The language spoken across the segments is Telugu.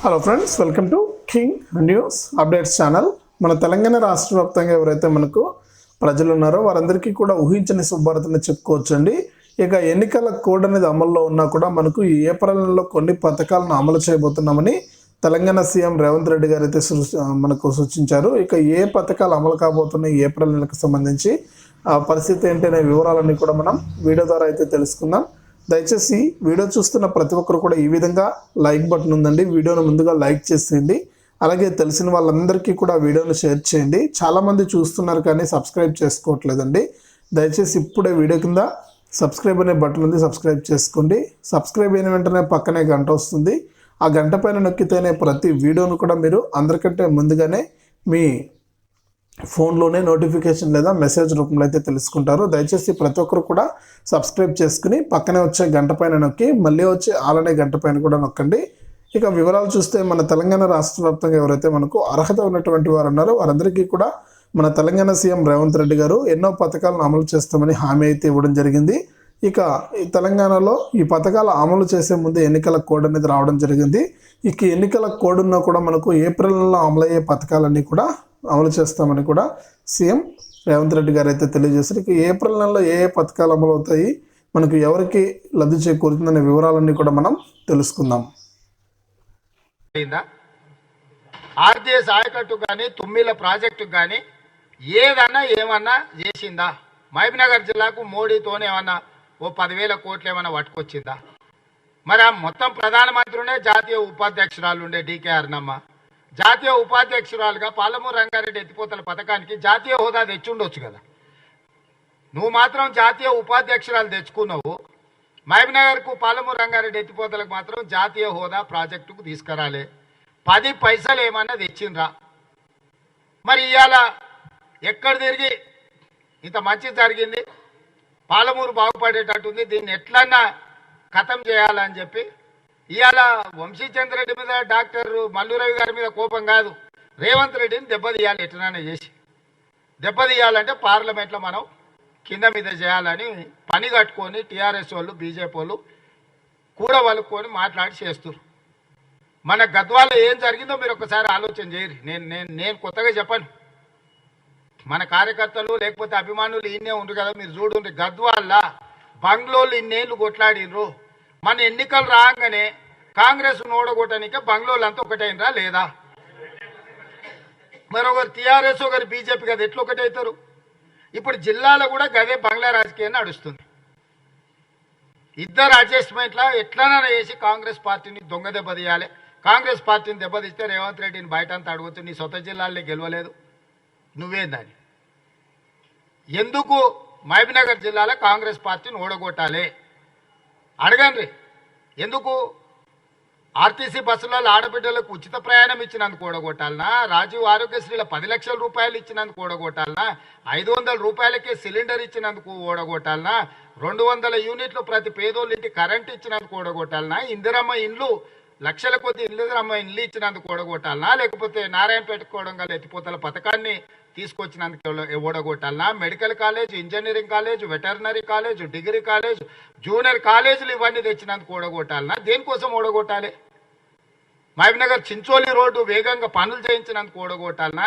Hello friends welcome to king news updates channel మన తెలంగాణ రాష్ట్ర వ్యాప్తంగా ఎవరైతే మనకు ప్రజలు ఉన్నారో వారందరికీ కూడా ఊహించని శుభారతని చెప్పుకోవచ్చండి. ఇక ఎన్నికల కోడ్ అనేది అమల్లో ఉన్నా కూడా మనకు ఈ ఏప్రిల్ నెలలో కొన్ని పథకాలను అమలు చేయబోతున్నామని తెలంగాణ సీఎం రేవంత్ రెడ్డి గారు అయితే సృ- మనకు సూచించారు. ఇక ఏ పథకాలు అమలు కాబోతున్నాయి ఏప్రిల్ నెలకు సంబంధించి ఆ పరిస్థితి ఏంటి అనే వివరాలన్నీ కూడా మనం వీడియో ద్వారా అయితే తెలుసుకుందాం. దయచేసి వీడియో చూస్తున్న ప్రతి ఒక్కరు కూడా ఈ విధంగా లైక్ బటన్ ఉందండి. వీడియోను ముందుగా లైక్ చేసేయండి. అలాగే తెలిసిన వాళ్ళందరికీ కూడా వీడియోను షేర్ చేయండి. చాలామంది చూస్తున్నారు కానీ సబ్స్క్రైబ్ చేసుకోవట్లేదండి. దయచేసి ఇప్పుడే వీడియో కింద సబ్స్క్రైబ్ అనే బటన్ ఉంది సబ్స్క్రైబ్ చేసుకోండి. సబ్స్క్రైబ్ అయిన వెంటనే పక్కనే గంట వస్తుంది. ఆ గంట పైన నొక్కితేనే ప్రతి వీడియోను కూడా మీరు అందరికంటే ముందుగానే మీ ఫోన్లోనే నోటిఫికేషన్ లేదా మెసేజ్ రూపంలో అయితే తెలుసుకుంటారు. దయచేసి ప్రతి ఒక్కరు కూడా సబ్స్క్రైబ్ చేసుకుని పక్కనే వచ్చే గంట పైన నొక్కి మళ్ళీ వచ్చే ఆలనే గంట పైన కూడా నొక్కండి. ఇక వివరాలు చూస్తే మన తెలంగాణ రాష్ట్ర వ్యాప్తంగా ఎవరైతే మనకు అర్హత ఉన్నటువంటి వారు ఉన్నారో వారందరికీ కూడా మన తెలంగాణ సీఎం రేవంత్ రెడ్డి గారు ఎన్నో పథకాలను అమలు చేస్తామని హామీ అయితే ఇవ్వడం జరిగింది. ఇక ఈ తెలంగాణలో ఈ పథకాలు అమలు చేసే ముందు ఎన్నికల కోడ్ అనేది రావడం జరిగింది. ఇక ఎన్నికల కోడ్ ఉన్నా కూడా మనకు ఏప్రిల్ నెలలో అమలయ్యే పథకాలన్నీ కూడా అమలు చేస్తామని కూడా సీఎం రేవంత్ రెడ్డి గారు అయితే తెలియజేశారు. ఇక ఏప్రిల్ నెలలో ఏ ఏ పథకాలు అమలు అవుతాయి మనకు ఎవరికి లబ్ధి చేకూరుతుందనే వివరాలన్నీ కూడా మనం తెలుసుకుందాం. అయిందా? ఆయకట్టు కానీ తుమ్మిల ప్రాజెక్టు కానీ ఏదన్నా ఏమన్నా చేసిందా? మహబూబ్నగర్ జిల్లాకు మోడీతోనే ఏమన్నా ఓ పదివేల కోట్లు ఏమన్నా పట్టుకొచ్చిందా? మరి ఆ మొత్తం ప్రధానమంత్రినే జాతీయ ఉపాధ్యక్షురాలు ఉండే డీకే అర్నమ్మ జాతీయ ఉపాధ్యక్షురాలుగా పాలమూరు రంగారెడ్డి ఎత్తిపోతల పథకానికి జాతీయ హోదా తెచ్చుండొచ్చు కదా. నువ్వు మాత్రం జాతీయ ఉపాధ్యక్షురాలు తెచ్చుకున్నావు. మహబీనగర్కు పాలమూరు రంగారెడ్డి ఎత్తిపోతలకు మాత్రం జాతీయ హోదా ప్రాజెక్టుకు తీసుకురాలే. పది పైసలు ఏమన్నా తెచ్చిండ్రా. మరి ఇవాళ ఎక్కడ తిరిగి ఇంత మంచి జరిగింది? పాలమూరు బాగుపడేటట్టుంది. దీన్ని ఎట్లన్నా ఖతం చేయాలని చెప్పి ఇవాళ వంశీచంద్రెడ్డి మీద డాక్టర్ మల్లురవి గారి మీద కోపం కాదు. రేవంత్ రెడ్డిని దెబ్బతీయాలి ఎట్లనైనా చేసి. దెబ్బతీయాలంటే పార్లమెంట్లో మనం కింద మీద చేయాలని పని కట్టుకొని టీఆర్ఎస్ వాళ్ళు బీజేపీ వాళ్ళు కూడా మాట్లాడి చేస్తారు మన గద్వాలో ఏం జరిగిందో మీరు ఒకసారి ఆలోచన చేయరు. నేను నేను నేను కొత్తగా చెప్పను. మన కార్యకర్తలు లేకపోతే అభిమానులు ఇన్నే ఉండరు కదా మీరు చూడండి గద్వాల బంగ్లోలు ఇన్నేళ్ళు కొట్లాడినరు మన ఎన్నికలు రాగానే కాంగ్రెస్ ఓడగొట్టడానికి బంగ్లోలు అంతా ఒకటైనరా లేదా? మరి ఒకరు టీఆర్ఎస్ ఒకరు బీజేపీ కదా ఎట్లా ఒకటవుతారు ఇప్పుడు జిల్లాలో కూడా గదే బంగ్లా రాజకీయం నడుస్తుంది. ఇద్దరు అడ్జస్ట్మెంట్లా ఎట్లనైనా చేసి కాంగ్రెస్ పార్టీని దొంగ దెబ్బతీయాలి కాంగ్రెస్ పార్టీని దెబ్బతీస్తే రేవంత్ రెడ్డిని బయట అంతా అడగొచ్చు నీ సొంత జిల్లాల్లో గెలవలేదు. నువ్వేందని? ఎందుకు? మహబీనగర్ జిల్లాలో కాంగ్రెస్ పార్టీని ఓడగొట్టాలి. అడగండి. ఎందుకు? ఆర్టీసీ బస్సులలో ఆడబిడ్డలకు ఉచిత ప్రయాణం ఇచ్చినందుకు కూడగొట్టాలనా రాజీవ్ ఆరోగ్యశ్రీల పది లక్షల రూపాయలు ఇచ్చినందుకు కూడగొట్టాలనా ఐదు వందల రూపాయలకే సిలిండర్ ఇచ్చినందుకు ఓడగొట్టాలనా? రెండు వందల యూనిట్లు ప్రతి పేదోళ్ళింటి కరెంట్ ఇచ్చినందుకు ఓడగొట్టాలనా? ఇందిరమ్మ ఇండ్లు లక్షల కొద్ది ఇందిరమ్మ ఇండ్లు ఇచ్చినందుకు ఓడగొట్టాలనా? లేకపోతే నారాయణపేట కోడంగల్ ఎత్తిపోతల పథకాన్ని తీసుకొచ్చినందుకు ఓడ- ఓడగొట్టాలనా medical college engineering college veterinary college degree college junior కాలేజీలు ఇవన్నీ తెచ్చినందుకు ఓడగొట్టాలనా? దేనికోసం ఓడగొట్టాలి? మహబీనగర్ చించోలి రోడ్డు వేగంగా పనులు చేయించినందుకు ఓడగొట్టాలనా?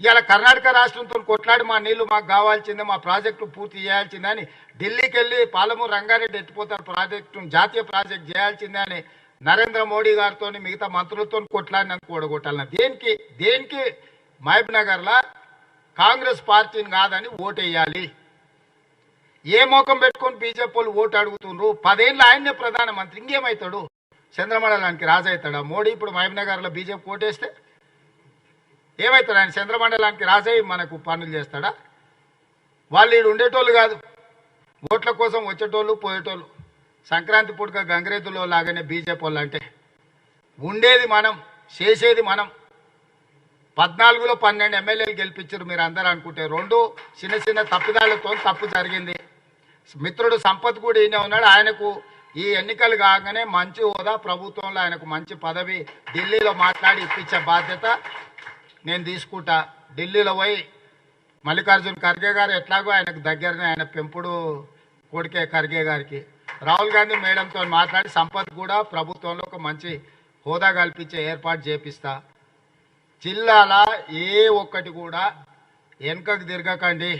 ఇవాళ కర్ణాటక రాష్ట్రంతో కొట్లాడి మా నీళ్ళు మాకు కావాల్సిందే మా ప్రాజెక్టు పూర్తి చేయాల్సిందే అని ఢిల్లీకి వెళ్ళి పాలమూరు రంగారెడ్డి ఎత్తిపోతారు ప్రాజెక్టు జాతీయ ప్రాజెక్ట్ చేయాల్సిందే అని నరేంద్ర మోడీ గారితో మిగతా మంత్రులతో కొట్లాడినందుకు ఓడగొట్టాలన్న దేనికి దేనికి మహబ్ నగర్లో కాంగ్రెస్ పార్టీని కాదని ఓటేయాలి. ఏ మోకం పెట్టుకొని బీజేపీ వాళ్ళు ఓటు అడుగుతుండ్రు? పదేళ్ళు ఆయన్నే ప్రధానమంత్రి ఇంకేమవుతాడు చంద్రమండలానికి రాజవుతాడా మోడీ ఇప్పుడు మహబూబ్ నగర్లో బీజేపీ ఓటేస్తే ఏమవుతాడు ఆయన? చంద్రమండలానికి రాజయ్య మనకు పనులు చేస్తాడా? వాళ్ళు ఈడు ఉండేటోళ్ళు కాదు. ఓట్ల కోసం వచ్చేటోళ్ళు పోయేటోళ్ళు. సంక్రాంతి పూటగా గంగరేతులో లాగానే బీజేపీ వాళ్ళు అంటే ఉండేది మనం చేసేది మనం. పద్నాలుగులో పన్నెండు ఎమ్మెల్యేలు గెలిపించారు మీరు అందరూ అనుకుంటే. రెండు చిన్న చిన్న తప్పిదాలతో తప్పు జరిగింది. మిత్రుడు సంపత్ కూడా ఈయన ఉన్నాడు. ఆయనకు ఈ ఎన్నికలు కాగానే మంచి హోదా ప్రభుత్వంలో ఆయనకు మంచి పదవి ఢిల్లీలో మాట్లాడి ఇప్పించే బాధ్యత నేను తీసుకుంటా. ఢిల్లీలో పోయి మల్లికార్జున్ ఖర్గే గారు ఎట్లాగో ఆయనకు దగ్గరనే ఆయన పెంపుడు కొడుకే ఖర్గే గారికి. రాహుల్ గాంధీ మేడంతో మాట్లాడి సంపత్ కూడా ప్రభుత్వంలో ఒక మంచి హోదా కల్పించే ఏర్పాటు చేపిస్తా. జిల్లాల ఏ ఒక్కటి కూడా వెనుకకు తిరగకండి.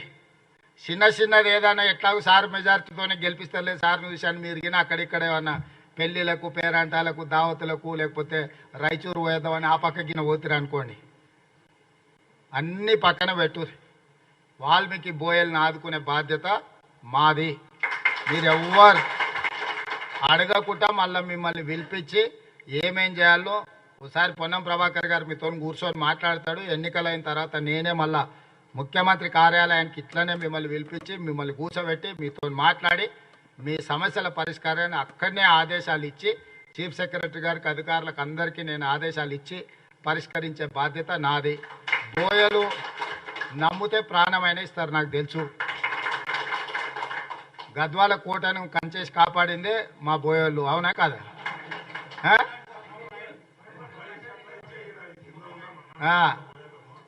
చిన్న చిన్నది ఏదైనా ఎట్లాగో సార్ మెజార్టీతోనే గెలిపిస్తలే సార్ చూశాను మీరు గిన అక్కడిక్కడ ఏమన్నా పెళ్ళిలకు పేరంటాలకు దావతులకు లేకపోతే రాయచూరు పోయేద్దామని ఆ పక్క గిన పోతురు అనుకోండి. అన్ని పక్కన పెట్టు వాల్మీకి బోయల్ని ఆదుకునే బాధ్యత మాది. మీరెవ్వరు అడగకుండా మళ్ళీ మిమ్మల్ని పిలిపించి ఏమేం చేయాలో ఒకసారి పొన్నం ప్రభాకర్ గారు మీతో కూర్చొని మాట్లాడతాడు. ఎన్నికలైన తర్వాత నేనే మళ్ళా ముఖ్యమంత్రి కార్యాలయానికి ఇట్లనే మిమ్మల్ని పిలిపించి మిమ్మల్ని కూర్చోబెట్టి మీతో మాట్లాడి మీ సమస్యల పరిష్కారాన్ని అక్కడనే ఆదేశాలు ఇచ్చి చీఫ్ సెక్రటరీ గారికి అధికారులకు అందరికీ నేను ఆదేశాలు ఇచ్చి పరిష్కరించే బాధ్యత నాది. బోయలు నమ్మితే ప్రాణమైన ఇస్తారు నాకు తెలుసు. గద్వాల కోటను కంచేసి కాపాడిందే మా బోయోళ్ళు అవునా కదా?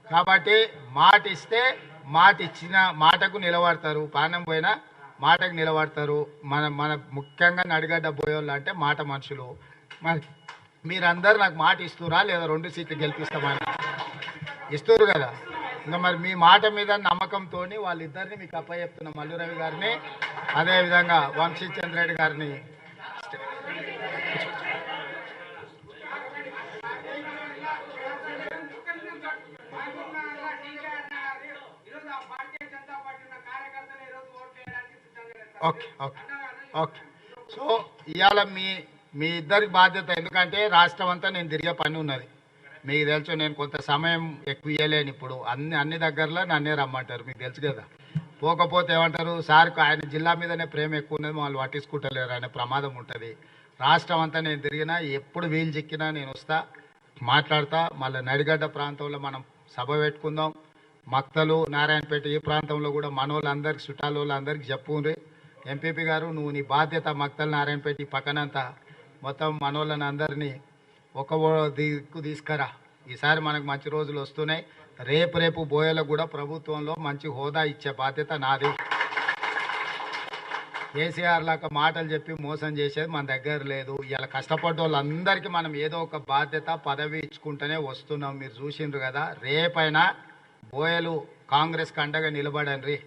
కాబట్టి మాట ఇస్తే మాట ఇచ్చిన మాటకు నిలబడతారు. ప్రాణం పోయినా మాటకు నిలబడతారు. మన మన ముఖ్యంగా నడిగడ్డ పోయేవాళ్ళు అంటే మాట మనుషులు. మరి మీరందరూ నాకు మాట ఇస్తురా లేదా రెండు సీట్లు గెలిపిస్తామని? ఇస్తారు కదా. ఇంకా మరి మీ మాట మీద నమ్మకంతో వాళ్ళిద్దరిని మీకు అప్పచెప్తున్న మల్లు రవి గారిని అదేవిధంగా వంశీ చంద్రెడ్డి గారిని ఓకే ఓకే ఓకే. సో ఇవాళ మీ మీ ఇద్దరికి బాధ్యత ఎందుకంటే రాష్ట్రం అంతా నేను తిరిగే పని ఉన్నది. మీకు తెలుసు నేను కొంత సమయం ఎక్కువ ఇవ్వలేను ఇప్పుడు. అన్ని అన్ని దగ్గరలో నన్నే రమ్మంటారు మీకు తెలుసు కదా. పోకపోతే ఏమంటారు సార్కు ఆయన జిల్లా మీదనే ప్రేమ ఎక్కువ ఉన్నది వాళ్ళు పట్టించుకుంటలేరు అనే ప్రమాదం ఉంటుంది. రాష్ట్రం అంతా నేను తిరిగినా ఎప్పుడు వీలు చిక్కినా నేను వస్తా మాట్లాడతా. మళ్ళీ నడిగడ్డ ప్రాంతంలో మనం సభ పెట్టుకుందాం. మక్తలు నారాయణపేట ఈ ప్రాంతంలో కూడా మనోళ్ళందరికి చుట్టాల వాళ్ళందరికీ చెప్పుండ్రి. ఎంపీపీ గారు నువ్వు నీ బాధ్యత మక్తల్ నారాయణపేట పక్కనంతా మొత్తం మనోళ్ళని అందరినీ ఒక దిక్కు తీసుకురా. ఈసారి మనకు మంచి రోజులు వస్తున్నాయి. రేపు రేపు బోయలకు కూడా ప్రభుత్వంలో మంచి హోదా ఇచ్చే బాధ్యత నాది. కేసీఆర్ లాగా మాటలు చెప్పి మోసం చేసేది మన దగ్గర లేదు. ఇలా కష్టపడ్డ వాళ్ళందరికీ మనం ఏదో ఒక బాధ్యత పదవి ఇచ్చుకుంటూనే వస్తున్నాం. మీరు చూసిండ్రు కదా రేపైనా బోయలు కాంగ్రెస్ అండగా నిలబడండి.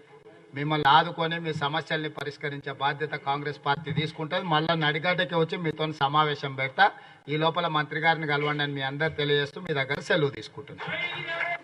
మిమ్మల్ని ఆదుకొని మీ సమస్యల్ని పరిష్కరించే బాధ్యత కాంగ్రెస్ పార్టీ తీసుకుంటుంది. మళ్ళీ నడిగడ్డకి వచ్చి మీతో సమావేశం పెడతా. ఈ లోపల మంత్రి గారిని కలవండి అని మీ అందరు తెలియజేస్తూ మీ దగ్గర సెలవు తీసుకుంటున్నాను.